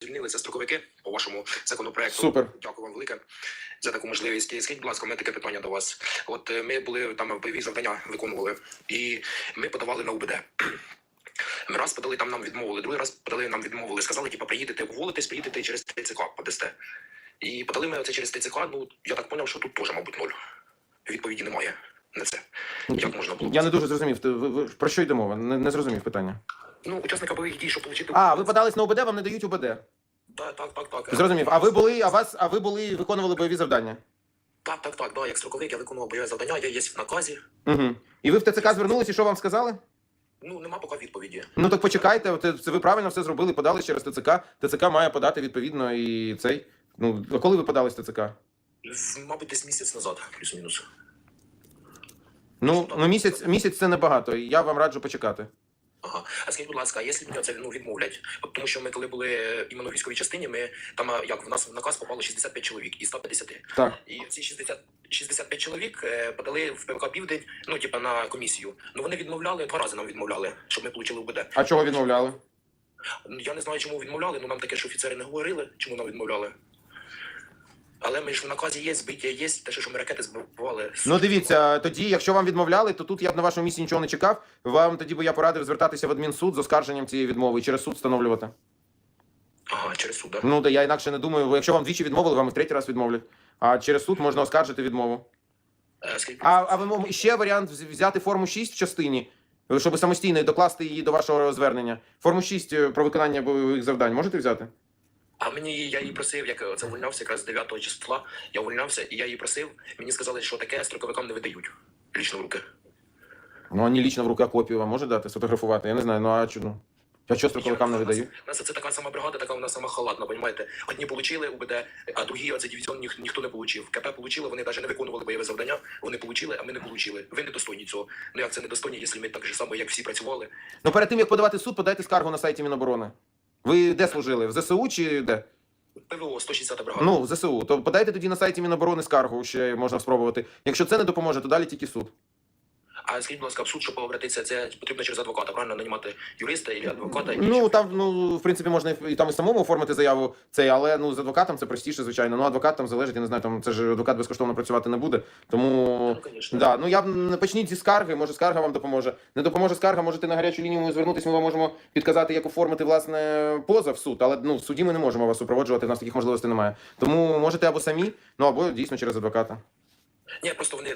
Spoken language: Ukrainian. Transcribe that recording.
звільнилися строковики по вашому законопроекту. Супер. Дякую вам велике за таку можливість. І Скажіть, будь ласка, у мене таке питання до вас. От е, ми були там бойові завдання виконували, і ми подавали на УБД. Ми раз подали, там нам відмовили, другий раз подали, нам відмовили. Сказали, типу, приїдете уволитесь, приїдете через ТЦК, подасте. І подали ми це через ТЦК. Ну я так поняв, що тут теж, мабуть, ноль. Відповіді немає на це. Як можна було? Я не дуже зрозумів. Про що йде мова? Не, не зрозумів питання. Ну, учасника бойових дій, щоб отримати... А, ви подались на ОБД, вам не дають ОБД. Так, так, так, так. Зрозумів. А ви були, а вас, а ви були виконували бойові завдання? Так, так, так, да, як строковик я виконував бойове завдання, я є в наказі. Угу. І ви в ТЦК звернулись, і що вам сказали? Ну, нема поки відповіді. Ну так почекайте, от це ви правильно все зробили, подали через ТЦК. ТЦК має подати відповідно і цей. Ну, а коли ви подались в ТЦК? Мабуть, десь місяць назад, плюс-мінус. Ну, ну місяць, місяць це небагато. і Я вам раджу почекати. Ага. А скажіть, будь ласка, а якщо мені це ну, відмовлять? От Тому що ми, коли були е, іменно в військовій частині, ми там а, як в нас в наказ попало 65 чоловік із 150. Так. І ці 60, 65 чоловік е, подали в ПВК Південь, ну типа на комісію. Ну вони відмовляли два рази нам відмовляли, щоб ми отримали УБД. А чого відмовляли? Ну, Я не знаю, чому відмовляли, ну нам таке ж офіцери не говорили, чому нам відмовляли. Але ми ж в наказі є, збиття є, те, що ми ракети збивали. Ну дивіться, тоді, якщо вам відмовляли, то тут я б на вашому місці нічого не чекав. Вам тоді би я порадив звертатися в адмінсуд з оскарженням цієї відмови і через суд встановлювати. Ага, через суд, да? Ну да я інакше не думаю. Якщо вам двічі відмовили, вам і в третій раз відмовлять. А через суд можна оскаржити відмову. Е, А, а ви мов- ще варіант вз- взяти форму 6 в частині, щоб самостійно докласти її до вашого звернення. Форму 6 е, про виконання бойових завдань можете взяти? А мені я її просив, як це увольнявся якраз 9 числа. Я увольнявся, і я її просив. Мені сказали, що таке строковикам не видають лічно в руки. Ну, вони лічно в руках копію вам може дати, сфотографувати. Я не знаю, ну а чому? А що строковикам не видають? У нас це така сама бригада, така вона сама халатна, понімаєте? Одні отримали УБД, а другі оце дивізіон ніх, ніхто не отримав. КП отримали, вони навіть не виконували бойове завдання. Вони отримали, а ми не отримали. Ви не достойні цього. Ну як це не достойні, якщо ми так же само, як всі працювали? Ну перед тим як подавати в суд, подайте скаргу на сайті Міноборони. Ви де служили? В ЗСУ чи де? ПВО 160 бригада. Ну, в ЗСУ. То подайте тоді на сайті Міноборони скаргу, ще можна спробувати. Якщо це не допоможе, то далі тільки суд. А скажіть, будь ласка, в суд, щоб обратитися, це потрібно через адвоката, правильно нанімати юриста або адвоката? і- Ну там, ну в принципі, можна і і там і самому оформити заяву цей, але ну з адвокатом це простіше, звичайно. Ну адвокат там залежить, я не знаю, там це ж адвокат безкоштовно працювати не буде. Тому Ну, да, ну я б не почніть зі скарги, може скарга вам допоможе. Не допоможе скарга, можете на гарячу лінію звернутися. Ми вам можемо підказати, як оформити власне позов в суд, але ну в суді ми не можемо вас супроводжувати. У нас таких можливостей немає. Тому можете або самі, ну або дійсно через адвоката. Ні, просто вони